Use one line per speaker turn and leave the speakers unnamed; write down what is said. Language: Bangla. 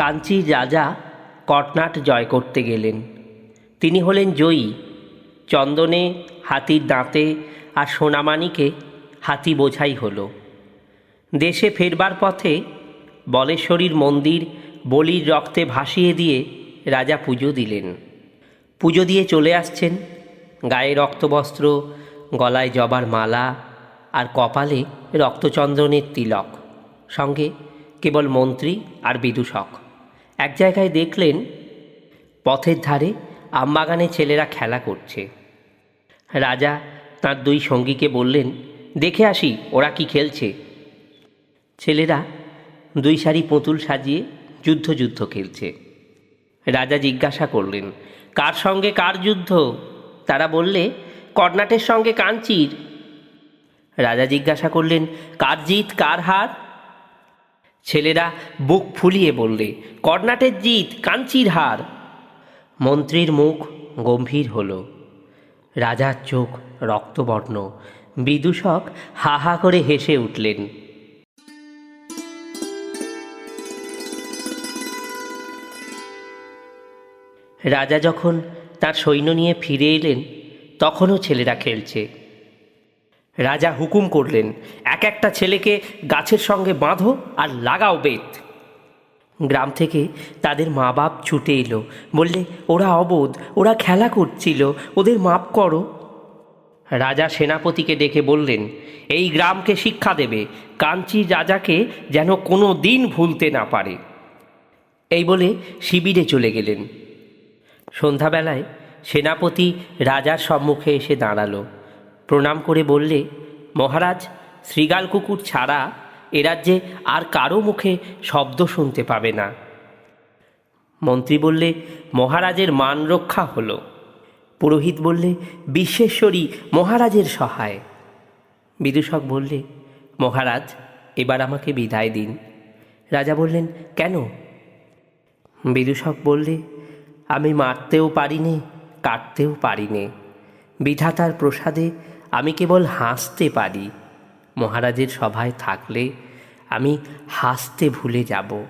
কাঞ্চির রাজা কটনাট জয় করতে গেলেন। তিনি হলেন জয়ী। চন্দনে হাতির দাঁতে আর সোনামানিকে হাতি বোঝাই হলো। দেশে ফেরবার পথে বলেশ্বরীর মন্দির বলির রক্তে ভাসিয়ে দিয়ে রাজা পুজো দিলেন। পুজো দিয়ে চলে আসছেন। গায়ে রক্তবস্ত্র, গলায় জবার মালা আর কপালে রক্তচন্দনের তিলক। সঙ্গে কেবল মন্ত্রী আর বিদূষক। এক জায়গায় দেখলেন, পথের ধারে আমবাগানে ছেলেরা খেলা করছে। রাজা তার দুই সঙ্গীকে বললেন, দেখে আসি, ওরা কি খেলছে? ছেলেরা দুই সারি পুতুল সাজিয়ে যুদ্ধ যুদ্ধ খেলছে। রাজা জিজ্ঞাসা করলেন, কার সঙ্গে কার যুদ্ধ? তারা বললে, কর্ণাটের সঙ্গে কাঞ্চির। রাজা জিজ্ঞাসা করলেন, কার জিত, কার হার? ছেলেরা বুক ফুলিয়ে বললে, কর্ণাটের জিত, কাঞ্চির হার। মন্ত্রীর মুখ গম্ভীর হল। রাজার চোখ রক্তবর্ণ। বিদূষক হা হা করে হেসে উঠলেন। রাজা যখন তার সৈন্য নিয়ে ফিরে এলেন, তখনও ছেলেরা খেলছে। রাজা হুকুম করলেন, এক একটা ছেলেকে গাছের সঙ্গে বাঁধো আর লাগাও বেত। গ্রাম থেকে তাদের মা বাপ ছুটে এলো, বললে, ওরা অবোধ, ওরা খেলা করছিল, ওদের মাপ করো। রাজা সেনাপতিকে ডেকে বললেন, এই গ্রামকে শিক্ষা দেবে কাঞ্চির রাজাকে যেন কোনো দিন ভুলতে না পারে। এই বলে শিবিরে চলে গেলেন। সন্ধ্যাবেলায় সেনাপতি রাজার সম্মুখে এসে দাঁড়াল। প্রণাম করে বললে, মহারাজ শ্রীগাল কুকুর ছাড়া এ রাজ্যে আর কারও মুখে শব্দ শুনতে পাবে না। মন্ত্রী বললে, মহারাজের মান রক্ষা হলো। পুরোহিত বললে বিশ্বেশ্বরী মহারাজের সহায়। বিদূষক বললে, মহারাজ, এবার আমাকে বিদায় দিন। রাজা বললেন, কেন? বিদূষক বললে, আমি মারতেও পারিনে, কাটতেও পারিনে। বিধাতার প্রসাদে আমি কেবল হাসতে পারি। মহারাজের সভায় থাকলে আমি হাসতে ভুলে যাব।